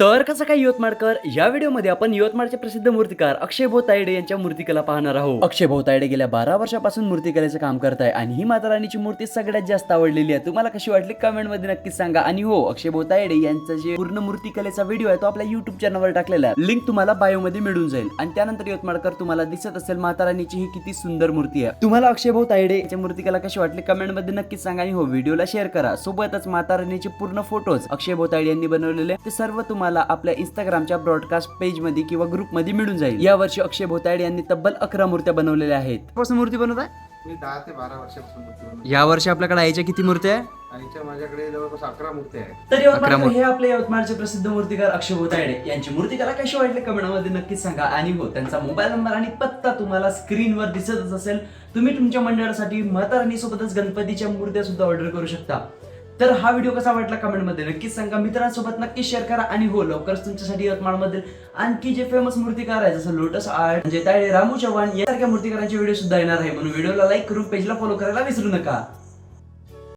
तर कसं काय यवतमाळकर? या व्हिडिओमध्ये आपण यवतमाळचे प्रसिद्ध मूर्तिकार अक्षय भाऊ तायडे यांच्या मूर्तिकला पाहणार आहोत. अक्षय भाऊ तायडे गेल्या बारा वर्षापासून मूर्तिकलेचं काम करत आहे आणि ही माता राणीची मूर्ती सगळ्यात जास्त आवडलेली आहे. तुम्हाला कशी वाटली? कमेंटमध्ये नक्कीच सांगा. आणि हो अक्षय भाऊ तायडे यांचा जे पूर्ण मूर्तिकलेचा व्हिडिओ आहे तो आपल्या युट्यूब चॅनलवर टाकलेला आहे. लिंक तुम्हाला बायो मध्ये मिळून जाईल. आणि त्यानंतर यवतमाळकर तुम्हाला दिसत असेल माता राणीची ही किती सुंदर मूर्ती आहे. तुम्हाला अक्षय भाऊ तायडे यांच्या मूर्तिकला कशी वाटली? कमेंटमध्ये नक्कीच सांगा आणि हो व्हिडिओला शेअर करा. सोबतच माता राणीचे पूर्ण फोटोज अक्षय भाऊ तायडे यांनी बनवलेले ते सर्व तुम्हाला आपल्या इंस्टाग्रामच्या ब्रॉडकास्ट पेजमध्ये किंवा ग्रुपमध्ये मिळून जाईल. या वर्षी अक्षय भाऊ तायडे यांनी तब्बल अकरा मूर्त्या बनवलेल्या आहेत. पासून मूर्ती बनवत आहे मी दहा ते बारा वर्षापासून मूर्ती बनवतो. या वर्षी आपल्याकडे आईच्या किती मूर्त्या आहे इथे माझ्याकडे जवळपास अकरा मूर्ती आहेत. तर अकरा यवतमाळकर मूर्ती. हे आपले यवतमाळचे प्रसिद्ध मूर्तिकार अक्षय भोतायडे यांची मूर्तिकला कशी वाटली कमेंटमध्ये नक्कीच सांगा. आणि हो त्यांचा मोबाईल नंबर आणि पत्ता तुम्हाला स्क्रीनवर दिसतच असेल. तुम्ही तुमच्या मंडळासाठी माता राणी सोबतच गणपतीच्या मूर्त्या सुद्धा ऑर्डर करू शकता. तर हा व्हिडिओ कसा वाटला कमेंटमध्ये नक्कीच सांगा. मित्रांसोबत नक्की शेअर करा आणि हो लवकरच तुमच्यासाठी यवतमाळमधील आणखी जे फेमस मूर्तिकार आहे जसं लोटस आर्ट म्हणजे तायडे रामू चव्हाण यासारख्या मूर्तिकारांचे व्हिडिओ सुद्धा येणार आहे. म्हणून व्हिडिओला लाईक करून पेजला फॉलो करायला विसरू नका.